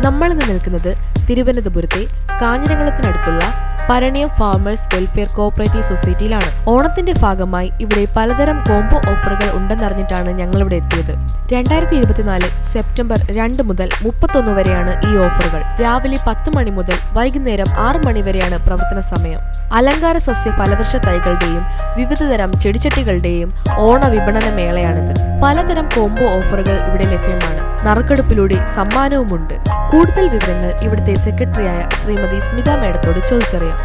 നമ്മൾ ഇന്ന് നിൽക്കുന്നത് തിരുവനന്തപുരത്തെ കാഞ്ഞിരകുളത്തിനടുത്തുള്ള പരണിയം ഫാർമേഴ്സ് വെൽഫെയർ കോഓപ്പറേറ്റീവ് സൊസൈറ്റിയിലാണ്. ഓണത്തിന്റെ ഭാഗമായി ഇവിടെ പലതരം കോംബോ ഓഫറുകൾ ഉണ്ടെന്നറിഞ്ഞിട്ടാണ് ഞങ്ങൾ ഇവിടെ എത്തിയത്. രണ്ടായിരത്തി ഇരുപത്തിനാല് സെപ്റ്റംബർ രണ്ട് മുതൽ മുപ്പത്തൊന്ന് വരെയാണ് ഈ ഓഫറുകൾ. രാവിലെ പത്ത് മണി മുതൽ വൈകുന്നേരം ആറ് മണി വരെയാണ് പ്രവർത്തന സമയം. അലങ്കാര സസ്യ ഫലവൃക്ഷ തൈകളുടെയും വിവിധതരം ചെടിച്ചട്ടികളുടെയും ഓണ വിപണന മേളയാണിത്. പലതരം കോംബോ ഓഫറുകൾ ഇവിടെ ലഭ്യമാണ്. നറുക്കെടുപ്പിലൂടെ സമ്മാനവുമുണ്ട്. കൂടുതൽ വിവരങ്ങൾ ഇവിടുത്തെ സെക്രട്ടറിയായ ശ്രീമതി സ്മിത മേഡത്തോട് ചോദിച്ചറിയാം.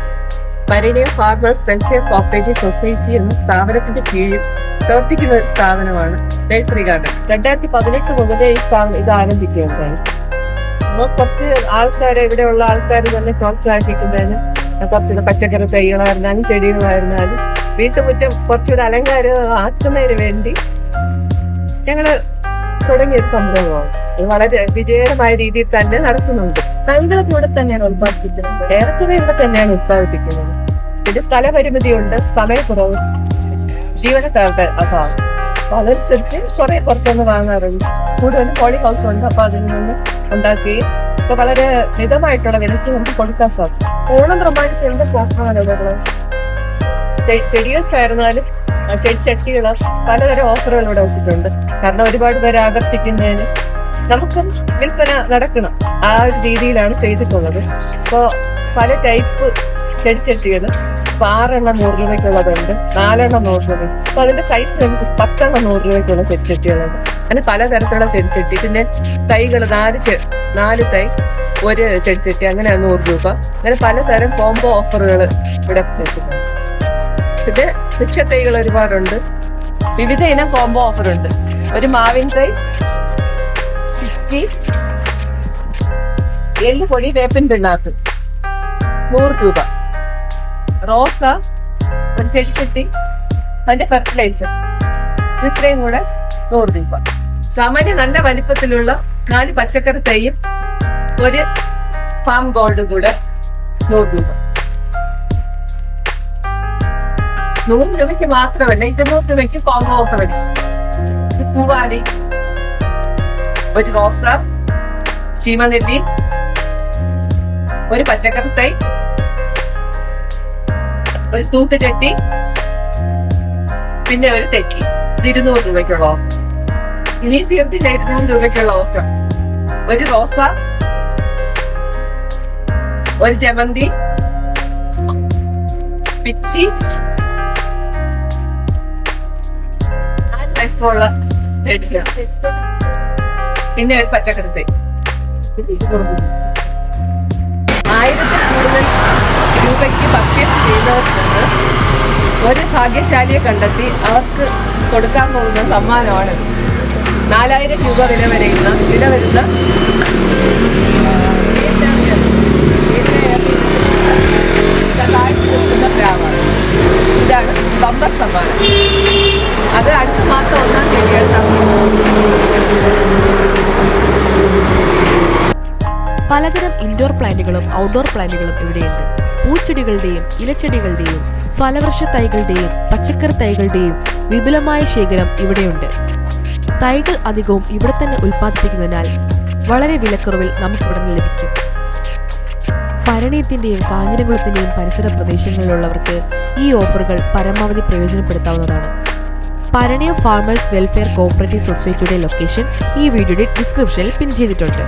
Parinaya farmers welfare cooperative society എന്ന സ്ഥാപനത്തിന്റെ കീഴിൽ പ്രവർത്തിക്കുന്ന ഒരു സ്ഥാപനമാണ് നഴ്സറി ഗാർഡൻ. രണ്ടായിരത്തി പതിനെട്ട് മുതലേ ഈ സ്ഥാപനം ഇത് ആരംഭിക്കുകയുണ്ടായി. അപ്പോൾ കുറച്ച് ആൾക്കാരെ ഇവിടെയുള്ള ആൾക്കാർ തന്നെ പ്രോത്സാഹിപ്പിക്കുന്നതിന് കുറച്ച് പച്ചക്കറി തൈകളായിരുന്നാലും ചെടികളായിരുന്നാലും വീട്ടുമുറ്റം കുറച്ചുകൂടെ അലങ്കാരം ആക്കുന്നതിന് വേണ്ടി ഞങ്ങൾ തുടങ്ങിയ സംരംഭമാണ് ഇത് വളരെ വിജയകരമായ രീതിയിൽ തന്നെ നടത്തുന്നുണ്ട് തൈകളും ഇവിടെ തന്നെയാണ് ഉത്പാദിപ്പിക്കുന്നത്. ഏറെക്കുറെ ഇവിടെ തന്നെയാണ് ഉത്പാദിപ്പിക്കുന്നത്. പിന്നെ സ്ഥല പരിമിതിയുണ്ട് സമയക്കുറവ് ജീവനക്കാരുടെ അഭാവം. അപ്പൊ അതനുസരിച്ച് കുറെ പുറത്തുനിന്ന് വാങ്ങാറുണ്ട്. കൂടുതലും പോളി ഹൗസ് ഉണ്ട്. അപ്പൊ അതിൽ നിന്ന് ഉണ്ടാക്കുകയും ഇപ്പൊ വളരെ മിതമായിട്ടുള്ള വിലയ്ക്ക് നമുക്ക് കൊടുക്കാൻ സാധിക്കും. ഓണം പ്രമാണിച്ച് എന്ത് ഓഫറുകളുള്ളത് ചെടികൾക്കായിരുന്നാലും ചെടിച്ചട്ടികൾ പലതരം ഓഫറുകൾ ഇവിടെ വെച്ചിട്ടുണ്ട്. കാരണം ഒരുപാട് പേരെ ആകർഷിക്കുന്നതിന് നമുക്കും വിൽപ്പന നടക്കണം. ആ ഒരു രീതിയിലാണ് ചെയ്തിട്ടുള്ളത്. ഇപ്പോൾ പല ടൈപ്പ് ചെടിച്ചട്ടികൾ ഇപ്പൊ ആറെണ്ണം നൂറ് രൂപയ്ക്കുള്ളതുണ്ട് നാലെണ്ണം നൂറ് രൂപ. അപ്പൊ അതിന്റെ സൈസ് അനുസരിച്ച് പത്തെണ്ണം നൂറ് രൂപയ്ക്കുള്ള ചെടിച്ചട്ടികളുണ്ട് അങ്ങനെ പലതരത്തിലുള്ള ചെടിച്ചട്ടി പിന്നെ തൈകൾ നാല് നാല് തൈ ഒരു ചെടിച്ചട്ടി അങ്ങനെ നൂറ് രൂപ. അങ്ങനെ പലതരം കോംബോ ഓഫറുകൾ ഇവിടെ വെച്ചിട്ടുണ്ട്. പിന്നെ വൃക്ഷ തൈകൾ ഒരുപാടുണ്ട്. വിവിധ ഇനം കോംബോ ഓഫർ ഉണ്ട്. ഒരു മാവിൻ തൈ പിച്ചി എല്ല് പൊടി വേപ്പിൻ പിണ്ണാക്ക്. നൂറ് രൂപ. റോസ ഒരു ചെടിച്ചട്ടി അതിന്റെ ഫെർട്ടിലൈസർ ഇത്രയും കൂടെ നൂറ് രൂപ. സാമാന്യ നല്ല വലിപ്പത്തിലുള്ള നാല് പച്ചക്കറി തൈയും ഒരു ഫാം ഗോൾഡും കൂടെ നൂറ് രൂപ. നൂറ് രൂപയ്ക്ക് മാത്രമല്ല ഇരുന്നൂറ് രൂപയ്ക്ക് കോംബോ ഓഫർ ഒരു പൂവാടി. ഒരു റോസ ശീമനെല്ലി ഒരു പച്ചക്കറി തൈ ഒരു തൂക്കുചട്ടി പിന്നെ ഒരു തെറ്റി ഇത് ഇരുന്നൂറ് രൂപയ്ക്കുള്ള ഓഫർ ഇനി തീർത്തില്ല ഇരുന്നൂറ് രൂപയ്ക്കുള്ള ഓഫർ ഒരു റോസ ഒരു ജമന്തി പിച്ചി ചെടികൾ പിന്നെ ഒരു പച്ചക്കറി ആയിരത്തിൽ കൂടുതൽ രൂപയ്ക്ക് പർച്ചേസ് ചെയ്യുന്നവർക്ക് ഒരു ഭാഗ്യശാലിയെ കണ്ടെത്തി അവർക്ക് കൊടുക്കാൻ പോകുന്ന സമ്മാനമാണ് നാലായിരം രൂപ വില വരെയുന്ന വില വരുന്ന ഇതാണ് ബമ്പർ സമ്മാനം അത് അടുത്ത മാസം ഒന്നാം പലതരം ഇൻഡോർ പ്ലാന്റുകളും ഔട്ട്ഡോർ പ്ലാന്റുകളും ഇവിടെയുണ്ട്. പൂച്ചെടികളുടെയും ഇലച്ചെടികളുടെയും ഫലവൃക്ഷ തൈകളുടെയും പച്ചക്കറി തൈകളുടെയും വിപുലമായ ശേഖരം ഇവിടെയുണ്ട്. തൈകൾ അധികവും ഇവിടെ തന്നെ ഉൽപ്പാദിപ്പിക്കുന്നതിനാൽ വളരെ വിലക്കുറവിൽ നമുക്കിവിടെ നിന്ന് ലഭിക്കും. പരണയത്തിന്റെയും കാഞ്ഞിരകുളത്തിന്റെയും പരിസര പ്രദേശങ്ങളിലുള്ളവർക്ക് ഈ ഓഫറുകൾ പരമാവധി പ്രയോജനപ്പെടുത്താവുന്നതാണ്. പരണയം ഫാർമേഴ്സ് വെൽഫെയർ കോഓപ്പറേറ്റീവ് സൊസൈറ്റിയുടെ ലൊക്കേഷൻ ഈ വീഡിയോയുടെ ഡിസ്ക്രിപ്ഷനിൽ പിൻ ചെയ്തിട്ടുണ്ട്.